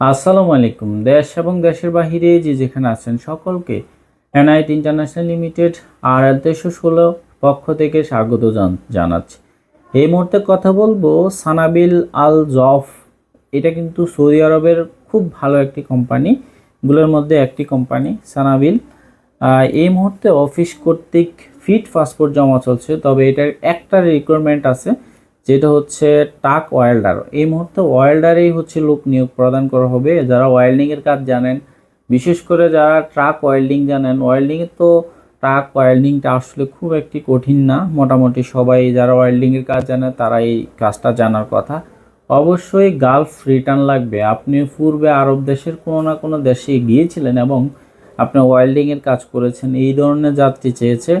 আসসালামু আলাইকুম। দেশ এবং দেশের বাহিরে যে যেখানে আছেন সকলকে এনআইটি ইন্টারন্যাশনাল লিমিটেড আর তেইশশো ষোলো পক্ষ থেকে স্বাগত জান- জানাচ্ছি। এই মুহূর্তে কথা বলব সানাবিল আল জফ। এটা কিন্তু সৌদি আরবের খুব ভালো একটি কোম্পানি গুলোর মধ্যে একটি কোম্পানি সানাবিল। এই মুহূর্তে অফিস কর্তৃক ফিট পাসপোর্ট জমা চলছে, তবে এটার একটা রিকোয়ারমেন্ট আছে। যেটা হচ্ছে টাক ওয়েল্ডার এই মুহূর্তে ওয়েল্ডারেই হচ্ছে লোক নিয়োগ প্রদান করা হবে। যারা ওয়েল্ডিংয়ের কাজ জানেন, বিশেষ করে যারা ট্রাক ওয়েল্ডিং জানেন ওয়েল্ডিংয়ে তো ট্রাক ওয়েল্ডিংটা আসলে খুব একটি কঠিন না। মোটামুটি সবাই যারা ওয়েল্ডিংয়ের কাজ জানে, তারা এই কাজটা জানার কথা। অবশ্যই গালফ রিটার্ন লাগবে। আপনি পূর্বে আরব দেশের কোনো না কোনো দেশে গিয়েছিলেন এবং আপনি ওয়েল্ডিংয়ের কাজ করেছেন। এই ধরনের যাত্রী চেয়েছে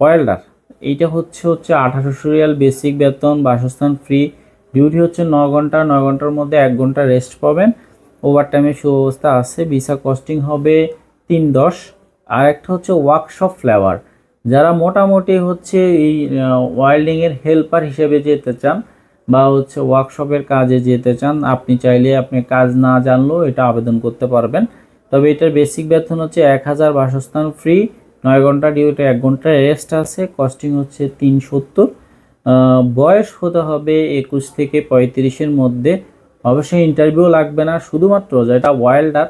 ওয়েল্ডার এইটা হচ্ছে হচ্ছে আঠারোশো রিয়াল বেসিক বেতন, বাসস্থান ফ্রি ডিউটি হচ্ছে ন ঘণ্টা, নয় ঘণ্টার মধ্যে এক ঘণ্টা রেস্ট পাবেন। ওভার টাইমের সুব্যবস্থা আছে ভিসা কস্টিং হবে তিন দশ। আর একটা হচ্ছে ওয়ার্কশপ ফ্লেভার যারা মোটামুটি হচ্ছে এই ওয়েল্ডিংয়ের হেল্পার হিসেবে যেতে চান বা হচ্ছে ওয়ার্কশপের কাজে যেতে চান, আপনি চাইলে আপনি কাজ না জানলেও এটা আবেদন করতে পারবেন। তবে এটার বেসিক বেতন হচ্ছে এক হাজার, বাসস্থান ফ্রি নয় ঘণ্টা ডিউটি এক ঘণ্টা রেস্ট আছে কস্টিং হচ্ছে তিন সত্তর বয়স হতে হবে একুশ থেকে পঁয়ত্রিশের মধ্যে। অবশ্যই ইন্টারভিউ লাগবে না, শুধুমাত্র যেটা ওয়াইল্ডার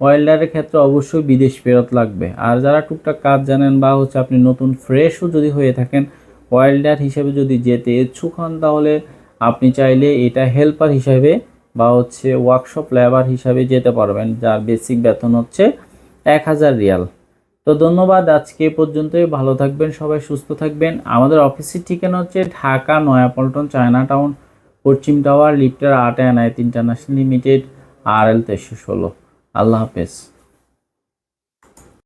ওয়াইল্ডারের ক্ষেত্রে অবশ্যই বিদেশ ফেরত লাগবে। আর যারা টুকটাক কাজ জানেন বা হচ্ছে আপনি নতুন ফ্রেশও যদি হয়ে থাকেন ওয়াইল্ডার হিসেবে যদি যেতে ইচ্ছুক হন, তাহলে আপনি চাইলে এটা হেল্পার হিসাবে বা হচ্ছে ওয়ার্কশপ লেবার হিসাবে যেতে পারবেন, যার বেসিক বেতন হচ্ছে এক হাজার রিয়াল। তো ধন্যবাদ, আজকে এ পর্যন্তই। ভালো থাকবেন সবাই, সুস্থ থাকবেন। আমাদের অফিসের ঠিকানা হচ্ছে ঢাকা নয়াপল্টন চায়না টাউন, পশ্চিম টাওয়ার, লিফটার আট এনায়েত ইন্টারন্যাশনাল লিমিটেড আর এল তেইশশো ষোলো। আল্লাহ হাফেজ।